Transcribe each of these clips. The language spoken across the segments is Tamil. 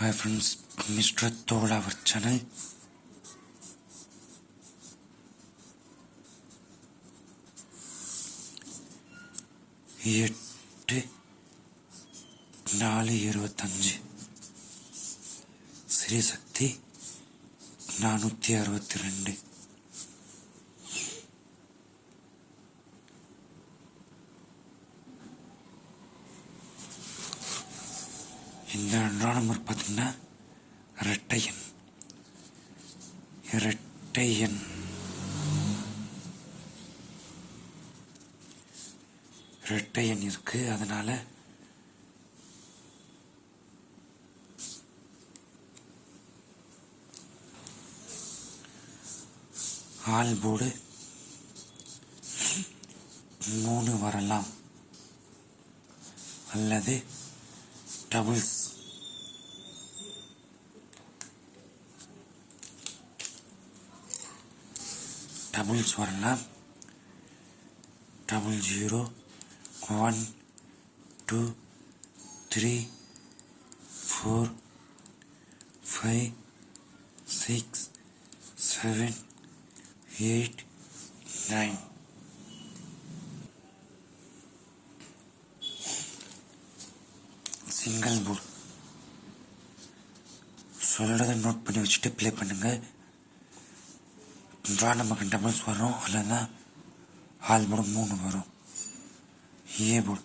ஹாய் ஃப்ரெண்ட்ஸ் மிஸ்டர் தோல் அவர் சேனல் எட்டு நாலு இருபத்தஞ்சு. ஸ்ரீசக்தி நானூற்றி அறுபத்தி ரெண்டு. இந்த ரெண்டாம் நம்பர் பார்த்தீங்கன்னா ரெட்டையன் இரட்டையன். இரட்டையன் இருக்குது அதனால் இருக்கு அதனால ஆல் போர்டு மூணு வரலாம். அல்லது டபுள்ஸ். டபுள்ஸ் வரலாம் double zero one two three four five six seven eight nine single board சொல்கிறத நோட் பண்ணி வச்சுட்டு ப்ளே பண்ணுங்க. ட்ரா நமக்கு டபுள்ஸ் வரும் இல்லைன்னா ஆல் போட மூணு வரும். ஏ போர்டு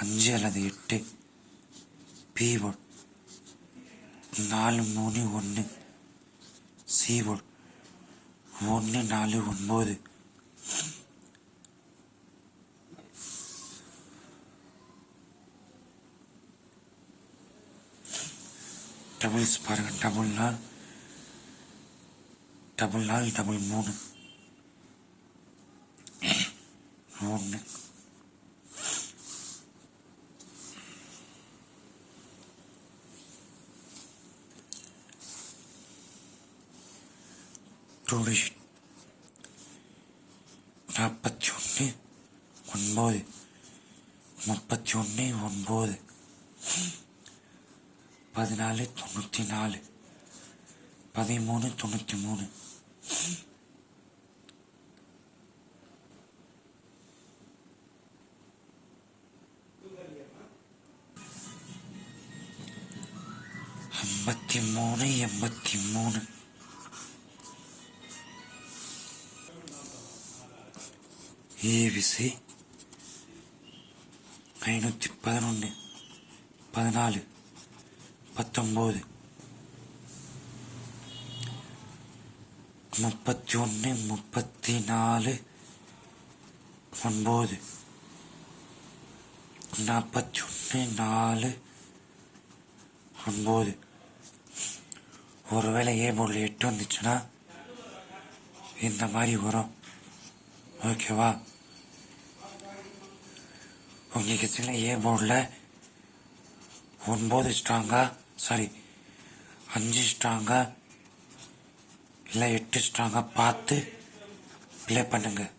அஞ்சு அல்லது எட்டு. பி போர்டு நாலு மூணு ஒன்று. சி போர்டு ஒன்று நாலு ஒன்பது. டபுள்ஸ் பாருங்கள் டபுள் நாள் டபுள் நாள் டபுள் மூணு ஒன்று டூ டிஜிட் நாற்பத்தி ஒன்று ஒன்பது முப்பத்தி ஒன்று ஒன்பது பதினாலு தொண்ணூற்றி நாலு பதிமூணு தொண்ணூற்றி மூணு. ஐம்பத்தி மூணு எண்பத்தி மூணு. ஏவிசி ஐநூற்றி பதினொன்று பதினாலு பத்தொம்போது. முப்பத்தி ஒன்று முப்பத்தி நாலு ஒன்பது. நாற்பத்தி ஒன்று நாலு ஒன்பது. ஒருவேளை ஏ போர்டில் எட்டு வந்துச்சுன்னா இந்த மாதிரி வரும். ஓகேவா உங்கள் கிச்சனில் ஏ போர்டில் ஒன்பது ஸ்ட்ராங்கா சாரி அஞ்சு ஸ்ட்ராங்காக இல்லை எட்டு ஸ்ட்ராங்காக பார்த்து ப்ளே பண்ணுங்கள்